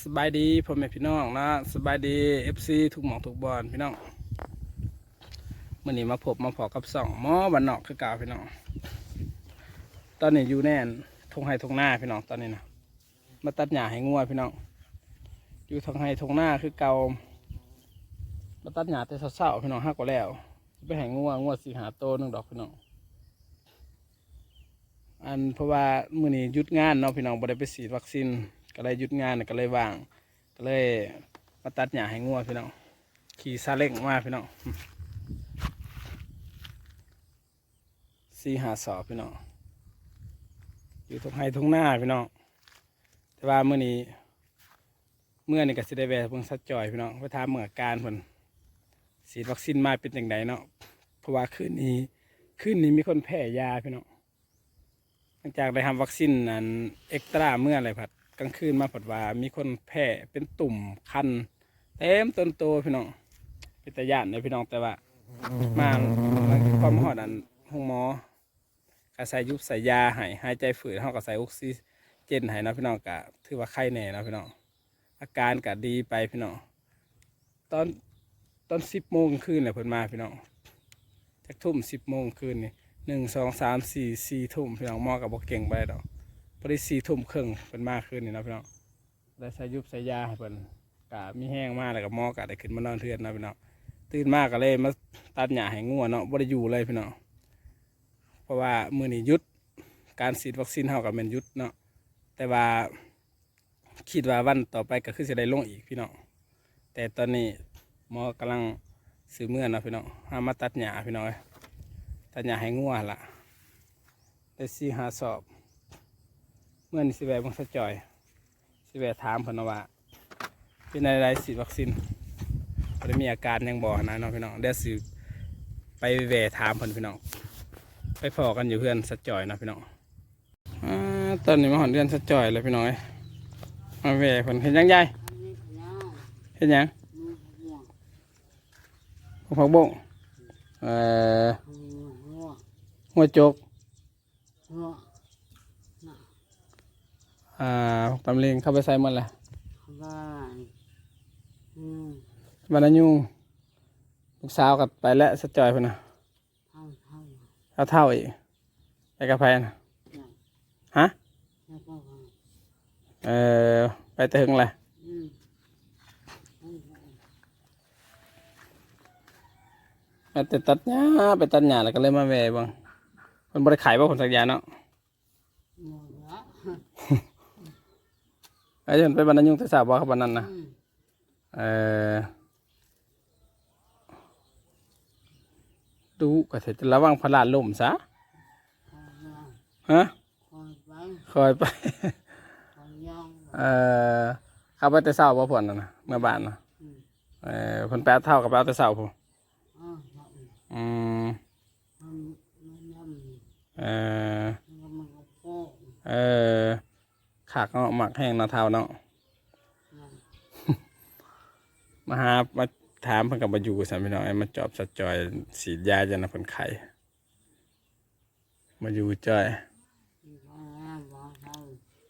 สบายดีพ่อแม่พี่น้องนะสบายดีเอฟซีทุกหมองทุกบอลพี่น้องมื่อนี้มาพบมาพอกับสองหมอบันนอกคือเกาพี่น้อง ตอนนี้อยู่แน่นทงไห้ทงหน้าพี่น้องตอนนี้นะมาตัดหญ้าให้งัวพี่น้องอยู่ทงไห้ทงหน้าคือเกามาตัดหญ้าแต่เช้าๆพี่น้องห้ากว่าแล้วไปให้งัวงัวสีหาโตนึงดอกพี่น้องอันเพราะว่ามื้อนี้หยุดงานเนาะพี่น้องบ่ได้ไปฉีดวัคซีน ก็เลยหยุดงานก็เลยว่าง ก็เลยมาตัดหญ้าให้งัวพี่น้องขี่ซาเล้งมาพี่น้องสี่หาสอบพี่น้องอยู่ตรงไห้ตรงหน้าพี่น้องแต่ว่าเมื้อนี้เมื่อนี่ก็สิได้แวะเบิ่งสัดจอยพี่น้องไปถามเมื่อการเพิ่นฉีดวัคซีนมาเป็นจังไดเนาะเพราะว่าคืนนี้คืนนี้มีคนแพ้ยาพี่น้องหลังจากได้ทำวัคซีนนั้นเอ็กตร้าเมื่ออะไรผัด กลางคืนมาผัดว่า มีคนแพ้เป็นตุ่มคันเต็มต้นโตพี่น้องเป็นตาย่านเลยพี่น้องแต่ว่า มามันความหอดอันห้องหมอก็ใส่ยุบใส่ยาให้หายใจฝืดเฮาก็ใส่ออกซิเจนห้เนะพี่น้องก็ถือว่าไข้แน่นะพี่น้องอาการก็ดีไปพี่น้องตอนตอนสิบโมงคืนเลยเพิ่นมาพี่น้องจากทุ่มสิบโมงคืนนี่หนึ่งสองสามสี่สี่ทุ่มพี่น้องหมอกับบอกเก่งไปดอก พอดีสี่ทุ่มครึ่งเป็นมากขึ้นนี่นะพี่น้องได้ใส่ยุบใส่ยาให้เพิ่นกะมีแห้งมากแล้วกับมอกะได้ขึ้นมานอนเทือนนะพี่น้องตื่นมากก็เลยมาตัดหญ้าให้งัวเนาะบ่ได้อยู่เลยพี่น้องเพราะว่ามื้อนี้หยุดการฉีดวัคซีนเฮากับแม่นหยุดเนาะแต่ว่าคิดว่าวันต่อไปก็คือสิได้ลงอีกพี่น้องแต่ตอนนี้หมอกำลังซื้อเมื่อเนาะพี่น้องหามาตัดหญ้าพี่น้องเอ้ยตัดหญ้าให้งัวละได้สี่หาสอบ เมื่อนี่สิแวะบังสะจอย สิแวะถามพนนะว่าเป็นอะไรฉีดวัคซีนบ่ได้มีอาการยังบอกนะน้องพี่น้องเดี๋ยวสิไปแวถามพนพี่น้อง ไปพอกันอยู่เพื่อนสะจอยนะพี่น้องอตอนนี้มาหอนเดือนสะจอยเลยพี่น้องเอ้ยมาแวะเพิ่นเห็นยังยายเห็นยังผักบงเอ่อหัวจก อ่าตำเลงเข้าไปใส่หมดแหละบรรยุงลูกสาวกับไปแล้วสะจอยพุ่นนะเอาเท่าอีกไปกับแพนะฮะเออไปเตึงเลยไปแต่ตัดหญ้าไปตัดหญ้าแล้วก็เลยมาแวะเบังคนบริขายบ่คนสักอยางเนาะไอ้ยันไปบรรยุงแต่สาวบ่ครับวันนั้นนะเออดูก็เสร็จระวังพลาดล่มซะฮะคอยไปเออเข้าไปแต่เศร้าบ่ผลนะนะเมื่อบ้านนะเออผลแปดเท่ากับแปดแต่เศร้าผมอืมเออเออ ขากเนาะหมักแห้งเนาะเท่าเนาะมาหามาถามเพิ่นกับมาอยู่สัมพี่น้องไอ้มาจอบสัดจอยสีดยาจะนะเพิ่นไข่มาอยู่จอย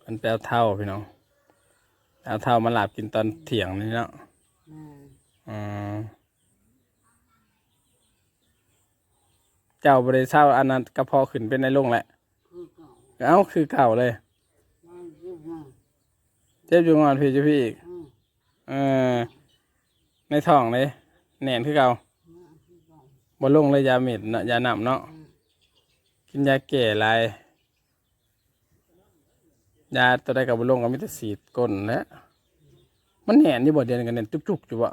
มันแปลวเท่าพี่น้องแปลวเท่ามาหลับกินตอนเที่ยงนี่เนาะอืมเจ้าบริเศร้าอันนั้นกระเพาะขึ้นเป็นในโรงแหละ เอ้าคือเก่าเลย เจ็บอยู่งอนพี่เจ้าพี่อีก เออ ในท้องเลยแหน่นคือเก่าบ่ลงเลยยาเม็ดเนาะยาหนำเนาะ กินยาแก่หลายยาตัวใดกับบ่ลงก็มีแต่สีดก้นแหล้วมันแหน่นอยู่บ่เดียวกันแหน่นจุกๆอยู่บ่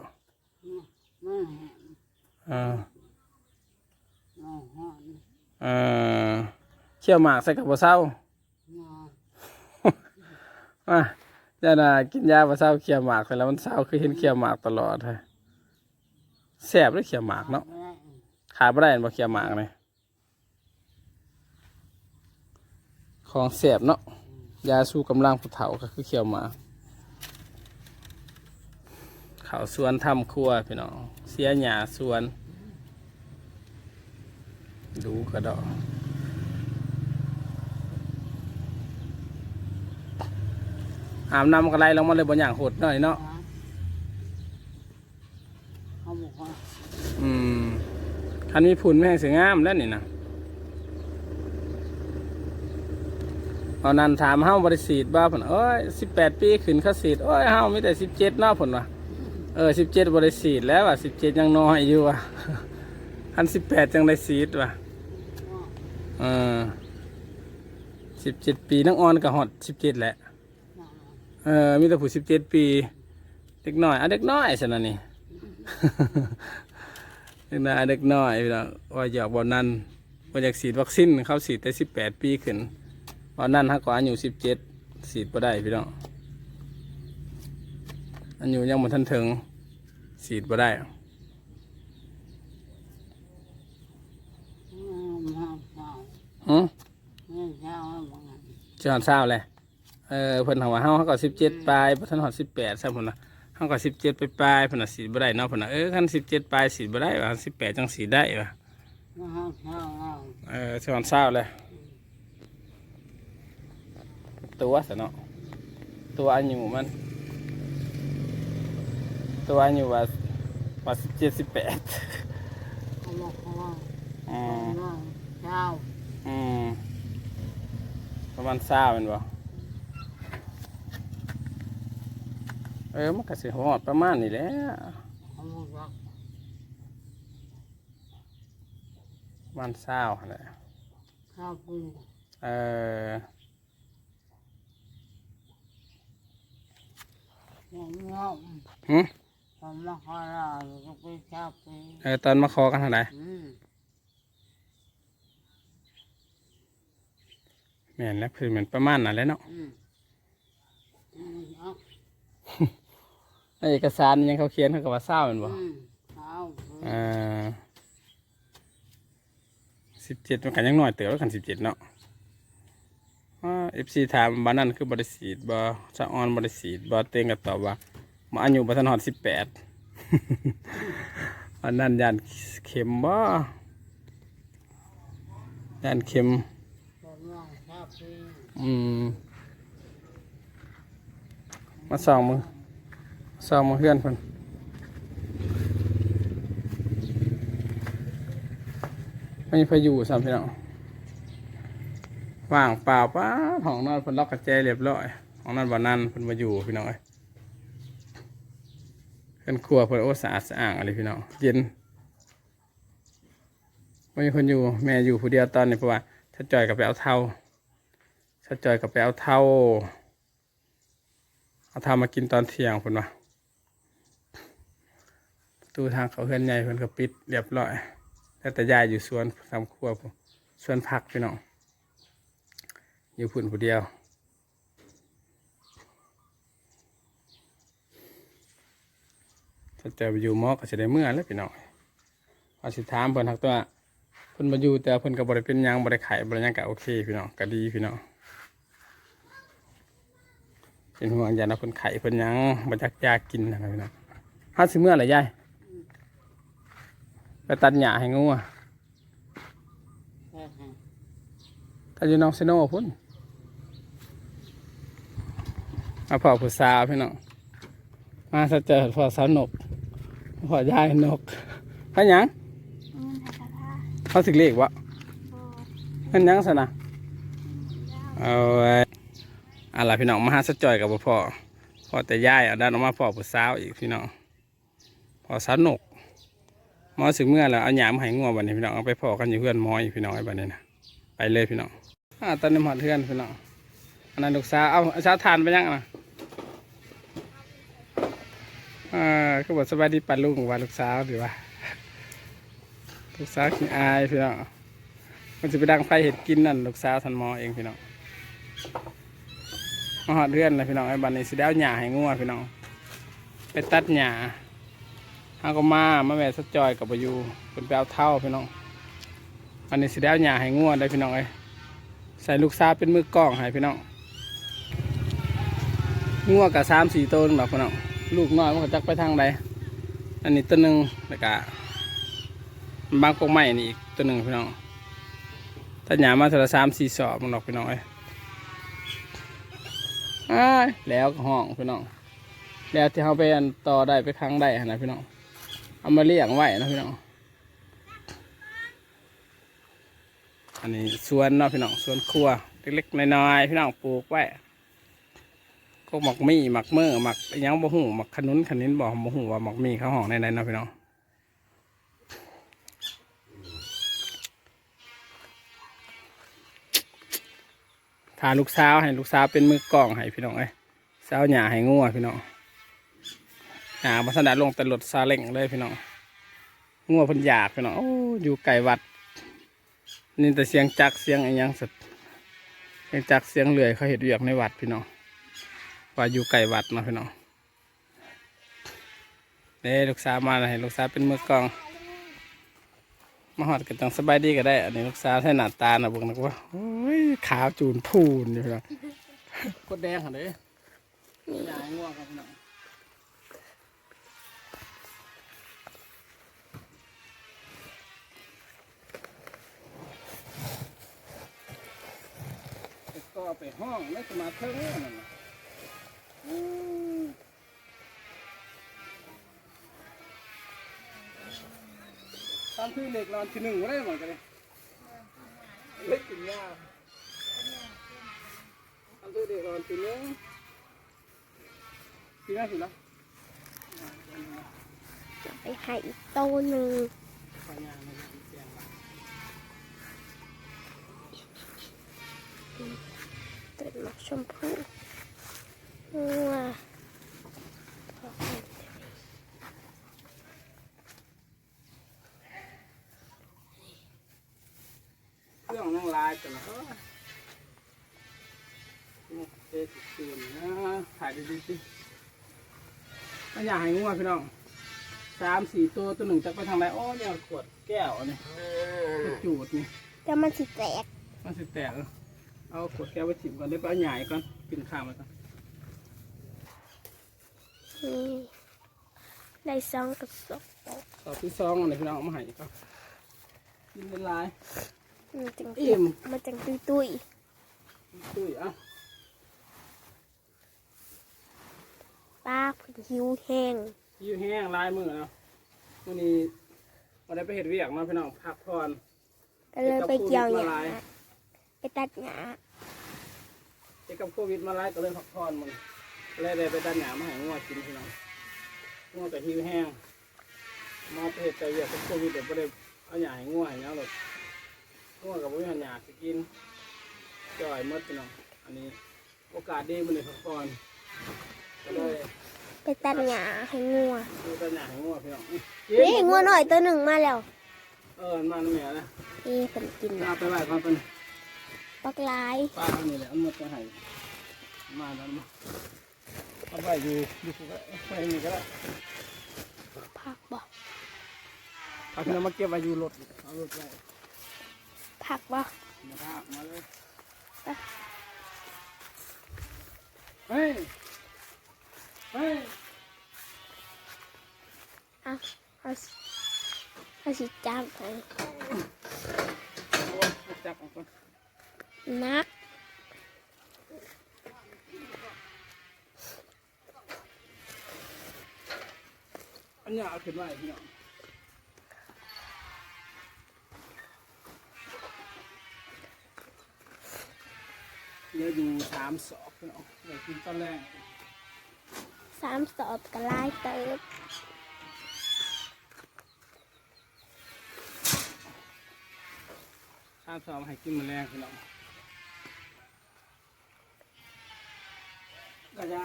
เออเออเขี่ยวหมากใส่กับบ่เศร้าอะ ยาน่ะกินยาบ่เศร้าเขี่ยวหมากไปแล้วมันเศร้าคือเห็นเขี่ยวหมากตลอดเลยแซ่บเลยเขี่ยวหมากเนาะขายบ่ได้เนบ่เขียวหมากเลยของเสียบเนาะยาสู้กำลังผู้เฒ่าก็คือเขียวหมากเขาสวนทำครัวพี่น้องเสียหญ้าสวน ดูกระดอก อาบน้ำมันก็ไหลลงมาเลยบนอย่างโหดหน่อยเนาะเขาบอกว่าอืมคันมีผุนไม่ให้สวยงามแล้วนี่นะตอนนั้นถามเฮาบริสีดบ้าผนเอ้ยสิบแปดปีขึ้นเขาสีดโอ้ยเฮามีแต่สิบเจ็ดเนาะผลว่ะเออสิบเจ็ดบริสีดแล้วว่ะสิบเจ็ดยังน้อยอยู่ว่ะคันสิบแปดจังได้สีดว่ะเออสิบเจ็ดปีนักอ่อนกับฮอดสิบเจ็ดแหละเออมีแต่ผู้สิบเจ็ดปี เด็กน้อยอะเด็กน้อยสินะนี่ เด็กน้อยอะเด็กน้อยพี่น้องว่าอยากบอลนั้นว่าอยากฉีดวัคซีนเขาฉีดแต่สิบแปดปีขึ้นบอลนั้นถ้าก็อายุสิบเจ็ดฉีดบ่ได้พี่น้องอายุยังบ่ทันถึงฉีดบ่ได้มาเช้าหือไม่เช้าแล้วบอกว่าจะหอดเศร้าเลย เออเพิ่นหัวาเฮาเขาก็สิบเจ็ดปลายบ่ทันหอดสิบแปดซะพุ่นน่ะเฮาก็สิบเจ็ดไปปลายๆพุ่นน่ะฉีดบ่ได้เนาะพุ่นน่ะเออคันสิบเจ็ดปลายฉีดบ่ได้ว่าสิบแปดจังฉีดได้ว่ะมาเช้าแล้วเออสอนเศร้าเลยตัวสะเนาะตัวอายุมัน ตัวอายุว่าว่าสิบเจ็ดสิบแปดเขาบอกว่าอืมเช้าอืมประมาณเศร้าเป็นบ่ ออมันก็สิหอดประมาณนี้แหละเขาบอกว่าประมาณเศร้าหั่นแหละเช้าปีเอออย่างเงี้ยหึผมมาขอลาอยู่ก็ไปเช้าปีเออตอนมาขอกันเท่าไหร่อืมแม่นแล้วคือเหมือนประมาณนั้นแหล้วเนาะอืมอืม เอาในเอกสารยังเขาเขียนเขาก็ว่าเศร้าเป็นบ่อืมเช้าปีอ่าสิบเจ็ดมันกันยังน้อยเติบแล้วกันสิบเจ็ดเนาะเอฟซีถามบ้านนั้นคือบริสีดบอสะออนบริสีดบอเต็งก็ตอบว่ามาอายุบัทันหอดสิบแปดอันนั้นยานเข็มบ่ยานเข็มผมว่าเช้าปีอืมมาส่องมื อส่องมือเพื่อนคนไม่มีพายุสามพี่น้องว่างเปล่าป้าห้องนอนเพิ่นล็อกกระแจเรียบร้อยห้องนอนบ่นั่นเพิ่นมาอยู่พี่น้องเอ้ยเพิ่นครัวเพิ่นโอ้สะอาดสะอ้างอะไรพี่น้องเย็นไม่มีคนอยู่แม่อยู่ผู้เดียวตอนนี้เพราะว่าถ้าจอยกับไปเอาเท่าถ้าจอยกับไปเอาเท่าเอาเท่ามากินตอนเที่ยงคนวะประ ตูทางเขาเฮือนใหญ่เพิ่นก็ปิดเรียบร้อยแล้วแต่ยายอยู่สวนทำครัวสวนผักพี่น้องอยู่พุ่นผู้เดียวถ้าจอไปอยู่มอก็จะได้เมื่อแล้วพี่น้องว่าสิถามเพิ่นทักตัวเพิ่นมาอยู่แต่เพิ่นก็บ่ได้เป็นยังบ่ได้ไข่บ่ได้ยังก็โอเคพี่น้องก็ดีพี่น้องเป็นห่วงยานะเพิ่นไข่เพิ่นยังบ่จักยากินนะครับพี่น้องหาสิเมื่อไหร่ยาย ไปตัดหญ้าให้งูอะแค่ไหนถ้าอยู่น้องเซโน่พุ่นมาพ่อผู้สาวพี่น้องมาซะเจอพ่อสาวนกพ่อยายนกเพิ่นหยังอืมให้กระทะเขาสิเลขวะโบเพิ่นหยังซะนะเอาไว้อะไรพี่น้องมาหาสะจอยกับบ่พ่อพ่อแต่ยายเอาด้านออกมาพ่อผู้สาวอีกพี่น้องพ่อสาวนกห มอสิเมื่อแล้วเอาหยามให้งัวบัดนี้พี่น้องเอาไปพ่อกันอยู่เพื่อนมออีกพี่น้องไอ้บัดนี้นะไปเลยพี่น้องอ่าตอนนี้หมดเพื่อนพี่น้องอันนั้นลูกสาวเอาเอาสาวทานไปยังนะอ่าคือบอกสบายดีปันลุงว่าลูกสาวหรือว่าลูกสาวขี้อายพี่น้องมันจะไปดังไฟเห็ดกินนั่นลูกสาวทันมอเองพี่น้องมาหอดเพื่อนเลยพี่น้องไอ้บัดนี้สิได้เอาหญ้าให้งัวพี่น้องไปตัดหญ้า เอาก็มามาแม่สะจอยกับปอยู่เป็นไปเอาเท่าพี่น้องอันนี้สิได้เอาหญ้าให้ง่วได้พี่น้องเอ้ยใส่ลูกซาเป็นมือกล้องให้พี่น้องง่วกับสามสี่ตัวนึงดอกพี่น้องลูกน้อยมันก็จักไปทางใดอันนี้ตัวหนึ่งแล้วก็บางกงไม้นี่อีกตัวหนึ่งพี่น้องถ้าหญ้ามาเท่าละสามสี่สอบมันดอกพี่น้องเอ้ยแล้วก็ห้องพี่น้องแล้วที่เขาไปอันต่อได้ไปครั้งได้หั่นนะพี่น้อง เอามาเลี้ยงไว้นะพี่น้อง อันนี้สวนเนาะพี่น้องสวนครัว เล็กๆน้อยๆพี่น้องปลูกไว้ก็หมักมี่หมักเมื่อหมักยังบ่หูหมักขนุนขนินบ่บ่หูว่าหมักมี่เขาห้องในนั้นนะพี่น้องพาลูกสาวให้ลูกสาวเป็นมือกล้องให้พี่น้องเอ้สาวหยาให้งัวพี่น้อง หยาบัสดาลงแต่รถซาเล้งเลยพี่น้องงัวเพิ่นอยากพี่น้องโอ้อยู่ไกลวัด นี่แต่เสียงจักรเสียงอะไรยังสุดเสียงจักรเสียงเลื่อยเขาเห็ดเวียกในวัดพี่น้องว่าอยู่ไกลวัดเนาะพี่น้องเด้ลูกสาวมาแล้วให้ลูกสาวเป็นมือกล้อง มาหอดกันจังสบายดีก็ได้ อันนี้ลูกสาวใส่หน้าตาหน่ะเบิ่งนะว่าโอ้ยขาวจูนพูนอยู่พี่น้องกดแดงหันเลยยายง่วงครับพี่น้อง ไปห้องแล้วจะมาเพิ่มนั่นน่ะอืมตามที่เล็กนอนที่หนึ่งก็ได้หมือกันเลยเล็กกินยาตามที่เหล็กนอนที่หนึ่งที่นั่นสิละไปหาอีกโตวหนึ่งปัญญาในกา ต้นหมากชมพูว้าเครื่องนั่งลายกันละเออเจ๊ติดตื่นนะถ่ายดีๆสิปัญญาให้งัวพี่น้องสามสี่ตัวตัวหนึ่งจะไปทางไหนอ๋อเนี่ยขวดแก้วอันนี้กระจูดนี่แล้วมันสิแตกมันสิแตกเหรอ เอาขวดแก้วไปถิ่มก่อนเดี๋ยวไปเอาใหญ่ก่อนกินข้าวมาก่อนนี่ได้ซองกับศพตอบที่สองอันนี้พี่น้องเอามาให้ก่อนกินเป็นลาย มันจังอิ่ม มันจังตุยตุยตุ้ยเอะๆป้าเพิ่นหิวแห้งยิ้วแห้งลายมือเนาะวันนี้วันนี้ไปเห็ดเวียกมาพี่น้องพักผ่อนก็เลยไปเกี่ยวหเกี่ยวญ้ากับโไปตัดหญ้าเจอกับโควิดมาไล่ก็เลยพักผ่อนมันเลยได้ไปดันหยามาให้งัวกินพี่น้องงัวแต่หิวแห้งมาไปเห็ดแต่เวียกกับโควิดเดี๋ยวไปได้เอาหยาให้งัวให้เนาะหรอกงัวกับวิหารหยาสิกินจ่อยหมดพี่น้องอันนี้โอกาสดีมันเลยพักผ่อนก็เลยไปตัดหญ้าให้งัวดูดันหยาให้งัวพี่น้องนี่งัวหน่อยตัวหนึ่งมาแล้ว เออมันมาแม่นะนี่เพิ่นกิน เอาไปไหว้ก่อนเป็น ปักหลายป้าเอานี่แหละเอาหมดไปให้มาแล้วมาเอาไปอยู่อยู่ก็ได้ไปนี่ก็ได้ผักบ่เอาขึ้นมาเก็บไว้อยู่รถเอารถไว้ผักบ่มาทากมาเลยเฮ้ยเฮ้ยเอาเอาสิเอาสิจ้างไปโอ้ยจับเอาก่อน นักอันนี้เอาขึ้นไว้พี่น้องเหลืออยู่สามศอกพี่น้องเดี๋ยวกินตอนแรกสามสอบกระลายเติบข้าวซองให้กินแมลงพี่น้องกระยา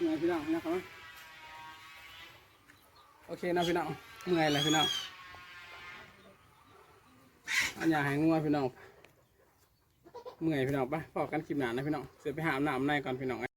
เมื่อยพี่น้องนะครับโอเคนะพี่น้องเมื่อยเลยพี่น้องอันอยาให้งัวพี่น้องเมื่อยพี่น้องไปพอกันคลิปหนานะพี่น้องเสร็จไปหาอาบน้ำในก่อนพี่น้อง